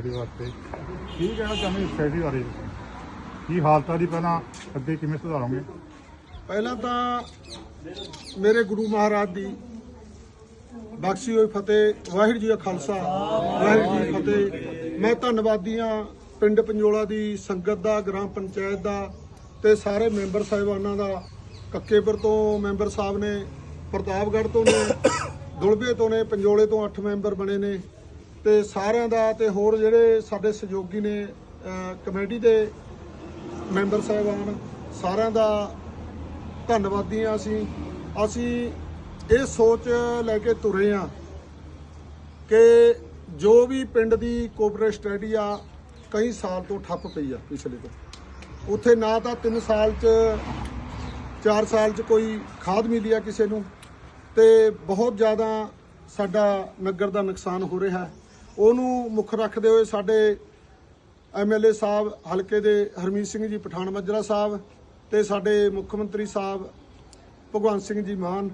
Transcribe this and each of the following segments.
Study ਵਾਸਤੇ। ਕੀ ਕਹਿਣਾ ਚਾਹੁੰਦੇ ਸਟੱਡੀ ਬਾਰੇ? ਕੀ ਹਾਲਤਾਂ ਦੀ ਪਹਿਲਾਂ? ਅੱਗੇ ਕਿਵੇਂ ਸੁਧਾਰੋਗੇ? ਪਹਿਲਾਂ ਤਾਂ ਮੇਰੇ ਗੁਰੂ ਮਹਾਰਾਜ ਦੀ ਬਖਸ਼ੀ ਹੋਈ ਫਤਿਹ, ਵਾਹਿਗੁਰੂ ਜੀ ਕਾ ਖਾਲਸਾ, ਵਾਹਿਗੁਰੂ ਜੀ ਫਤਿਹ। ਮੈਂ ਧੰਨਵਾਦੀ ਹਾਂ ਪਿੰਡ ਪੰਜੋਲਾ ਦੀ ਸੰਗਤ ਦਾ, ਗ੍ਰਾਮ ਪੰਚਾਇਤ ਦਾ ਤੇ ਸਾਰੇ ਮੈਂਬਰ ਸਾਹਿਬਾਨਾਂ ਦਾ, ਕੱਕੇਪੁਰ ਤੋਂ ਮੈਂਬਰ ਸਾਹਿਬ ਨੇ, ਪ੍ਰਤਾਪਗੜ੍ਹ ਤੋਂ ਨੇ, ਦੁਲਬੇ ਤੋਂ ਨੇ, ਪੰਜੋਲੇ ਤੋਂ 8 ਮੈਂਬਰ ਬਣੇ ਨੇ। ਤੇ ਸਾਰਿਆਂ ਦਾ ਤੇ ਹੋਰ ਜਿਹੜੇ ਸਾਡੇ ਸਹਿਯੋਗੀ ਨੇ ਕਮੇਟੀ ਦੇ ਮੈਂਬਰ ਸਾਹਿਬਾਨ, ਸਾਰਿਆਂ ਦਾ ਧੰਨਵਾਦੀ ਹਾਂ ਅਸੀਂ ਅਸੀਂ ਇਹ ਸੋਚ ਲੈ ਕੇ ਤੁਰੇ ਆ ਕਿ ਜੋ ਵੀ ਪਿੰਡ ਦੀ ਕੋਆਪਰੇਟ ਸਟੱਡੀ ਆ, ਕਈ ਸਾਲ ਤੋਂ ਠੱਪ ਪਈ ਆ ਪਿਛਲੇ ਤੋਂ। ਉੱਥੇ ਨਾ ਤਾਂ 3 ਸਾਲ ਚ 4 ਸਾਲ ਚ ਕੋਈ ਖਾਦ ਮਿਲੀ ਆ ਕਿਸੇ ਨੂੰ ਤੇ ਬਹੁਤ ਜ਼ਿਆਦਾ ਸਾਡਾ ਨਗਰ ਦਾ ਨੁਕਸਾਨ ਹੋ ਰਿਹਾ। ਹੈ ਉਹਨੂੰ ਮੁੱਖ ਰੱਖਦੇ ਹੋਏ ਸਾਡੇ ਐਮਐਲਏ ਸਾਹਿਬ, ਹਲਕੇ ਦੇ ਹਰਮੀਤ ਸਿੰਘ ਜੀ, ਪਠਾਨ ਮੱਜਰਾ ਸਾਹਿਬ ਤੇ ਸਾਡੇ ਮੁੱਖ ਮੰਤਰੀ ਸਾਹਿਬ, ਭਗਵੰਤ ਸਿੰਘ ਜੀ ਮਾਨ,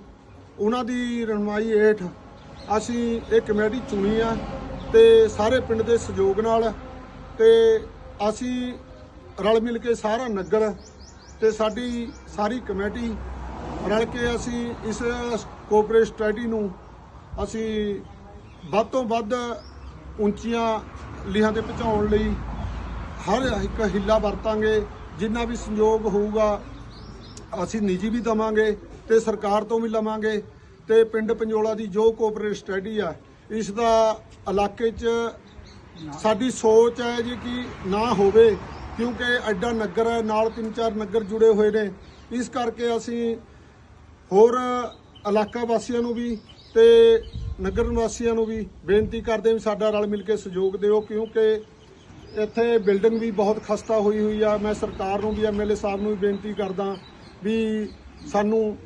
ਉਹਨਾਂ ਦੀ ਰਣਮਾਈ ਹੇਠ ਅਸੀਂ ਇਹ ਕਮੇਟੀ ਚੁਣੀ ਆ ਤੇ ਸਾਰੇ ਪਿੰਡ ਦੇ ਸਹਿਯੋਗ ਨਾਲ ਤੇ ਅਸੀਂ ਰਲ ਮਿਲ ਕੇ ਸਾਰਾ ਨਗਰ ਤੇ ਸਾਡੀ ਸਾਰੀ ਕਮੇਟੀ ਰਲ ਕੇ ਅਸੀਂ ਇਸ ਕੋਆਪਰੇਟ ਸਟੱਡੀ ਨੂੰ ਅਸੀਂ ਵੱਧ ਤੋਂ ਵੱਧ ਉੱਚੀਆਂ ਲੀਹਾਂ ਤੇ ਪਹੁੰਚਾਉਣ ਲਈ ਹਰ ਇੱਕ ਹਿੱਲਾ ਵਰਤਾਂਗੇ, ਜਿੰਨਾ ਵੀ ਸੰਯੋਗ ਹੋਊਗਾ, ਅਸੀਂ ਨਿੱਜੀ ਵੀ ਦਵਾਂਗੇ ਤੇ ਸਰਕਾਰ ਤੋਂ ਵੀ ਲਵਾਂਗੇ ਤੇ ਪਿੰਡ ਪੰਜੋਲਾ ਦੀ ਜੋ ਕੋਆਪਰੇਟ ਸਟੱਡੀ ਆ, ਇਸ ਦਾ ਇਲਾਕੇ 'ਚ ਸਾਡੀ ਸੋਚ ਹੈ ਜੀ ਕਿ ਨਾ ਹੋਵੇ, ਕਿਉਂਕਿ ਐਡਾ ਨਗਰ ਹੈ, ਨਾਲ ਤਿੰਨ ਚਾਰ ਨਗਰ ਜੁੜੇ ਹੋਏ ਨੇ। ਇਸ ਕਰਕੇ ਅਸੀਂ ਹੋਰ ਇਲਾਕਾ ਵਾਸੀਆਂ ਨੂੰ ਵੀ ਤੇ ਨਗਰ ਨਿਵਾਸੀਆਂ ਨੂੰ ਵੀ ਬੇਨਤੀ ਕਰਦੇ ਵੀ ਸਾਡਾ ਰਲ ਮਿਲ ਕੇ ਸਹਿਯੋਗ ਦਿਓ, ਕਿਉਂਕਿ ਇੱਥੇ ਬਿਲਡਿੰਗ ਵੀ ਬਹੁਤ ਖਸਤਾ ਹੋਈ ਹੋਈ ਆ। ਮੈਂ ਸਰਕਾਰ ਨੂੰ ਵੀ ਐਮਐਲਏ ਸਾਹਿਬ ਨੂੰ ਵੀ ਬੇਨਤੀ ਕਰਦਾ ਵੀ ਸਾਨੂੰ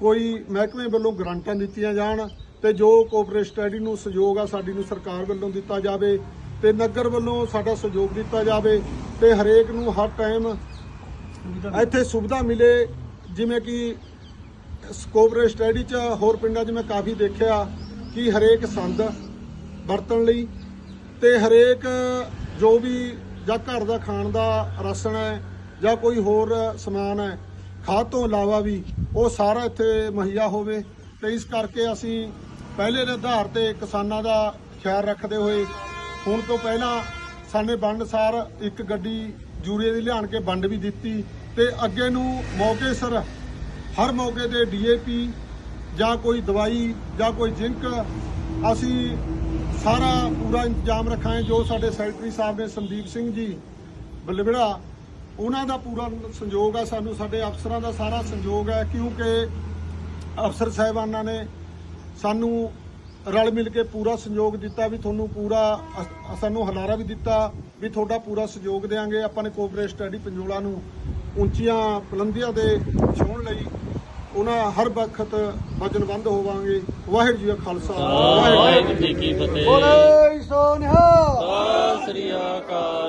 ਕੋਈ ਮਹਿਕਮੇ ਵੱਲੋਂ ਗਰੰਟਾਂ ਦਿੱਤੀਆਂ ਜਾਣ ਤੇ ਜੋ ਕੋਆਪਰੇਟ ਸਟੱਡੀ ਨੂੰ ਸਹਿਯੋਗ ਆ, ਸਾਡੀ ਨੂੰ ਸਰਕਾਰ ਵੱਲੋਂ ਦਿੱਤਾ ਜਾਵੇ ਤੇ ਨਗਰ ਵੱਲੋਂ ਸਾਡਾ ਸਹਿਯੋਗ ਦਿੱਤਾ ਜਾਵੇ ਤੇ ਹਰੇਕ ਨੂੰ ਹਰ ਟਾਈਮ ਇੱਥੇ ਸੁਵਿਧਾ ਮਿਲੇ। ਜਿਵੇਂ ਕਿ ਕੋਆਪਰੇਟ ਸਟੱਡੀ ਚ ਹੋਰ ਪਿੰਡਾਂ 'ਚ ਮੈਂ ਕਾਫੀ ਦੇਖਿਆ ਕਿ ਹਰੇਕ ਸੰਦ ਵਰਤਣ ਲਈ ਤੇ ਹਰੇਕ ਜੋ ਵੀ ਜਾਂ ਘਰ ਦਾ ਖਾਣ ਦਾ ਰਾਸ਼ਨ ਹੈ ਜਾਂ ਕੋਈ ਹੋਰ ਸਮਾਨ ਹੈ, ਖਾਦ ਤੋਂ ਇਲਾਵਾ ਵੀ ਉਹ ਸਾਰਾ ਇੱਥੇ ਮੁਹੱਈਆ ਹੋਵੇ ਤੇ ਇਸ ਕਰਕੇ ਅਸੀਂ ਪਹਿਲੇ ਦੇ ਆਧਾਰ ਤੇ ਕਿਸਾਨਾਂ ਦਾ ਖਿਆਲ ਰੱਖਦੇ ਹੋਏ ਹੁਣ ਤੋਂ ਪਹਿਲਾਂ ਸਾਨੇ ਵੰਡ ਸਾਰ ਇੱਕ ਗੱਡੀ ਯੂਰੀਏ ਦੀ ਲਿਆਣ ਕੇ ਵੰਡ ਵੀ ਦਿੱਤੀ ਤੇ ਅੱਗੇ ਨੂੰ ਮੌਕੇ ਸਰ ਹਰ ਮੌਕੇ ਤੇ ਡੀਏਪੀ ਜਾਂ ਕੋਈ ਦਵਾਈ ਜਾਂ ਕੋਈ ਜ਼ਿੰਕ ਅਸੀਂ ਸਾਰਾ ਪੂਰਾ ਇੰਤਜ਼ਾਮ ਰੱਖਾਂਗੇ। ਜੋ ਸਾਡੇ ਸੈਕਟਰੀ ਸਾਹਿਬ ਨੇ ਸੰਦੀਪ ਸਿੰਘ ਜੀ ਬਲਵੜਾ, ਉਹਨਾਂ ਦਾ ਪੂਰਾ ਸੰਯੋਗ ਹੈ ਸਾਨੂੰ, ਸਾਡੇ ਅਫਸਰਾਂ ਦਾ ਸਾਰਾ ਸੰਯੋਗ ਹੈ ਕਿਉਂਕਿ ਅਫਸਰ ਸਾਹਿਬਾਨਾਂ ਨੇ ਸਾਨੂੰ ਰਲ ਮਿਲ ਕੇ ਪੂਰਾ ਸਹਿਯੋਗ ਦਿੱਤਾ ਵੀ ਤੁਹਾਨੂੰ ਪੂਰਾ ਸਾਨੂੰ ਹਲਾਰਾ ਵੀ ਦਿੱਤਾ ਵੀ ਤੁਹਾਡਾ ਪੂਰਾ ਸਹਿਯੋਗ ਦੇਵਾਂਗੇ ਆਪਾਂ ਨੇ ਕੋਆਪਰੇਟ ਸਟੱਡੀ ਪੰਜੋਲਾ ਨੂੰ ਉੱਚੀਆਂ ਬੁਲੰਦੀਆਂ ਦੇ ਛੋਣ ਲਈ ਉਹਨਾਂ ਹਰ ਵਕਤ ਵਚਨਬੰਦ ਹੋਵਾਂਗੇ। ਵਾਹਿਗੁਰੂ ਜੀ ਕਾ ਖਾਲਸਾ। ਵਾਹਿਗੁਰੂ ਜੀ ਕੀ ਫਤਿਹ। ਬੋਲੇ ਸੋ ਨਿਹਾਲ। ਸਤਿ ਸ੍ਰੀ ਅਕਾਲ।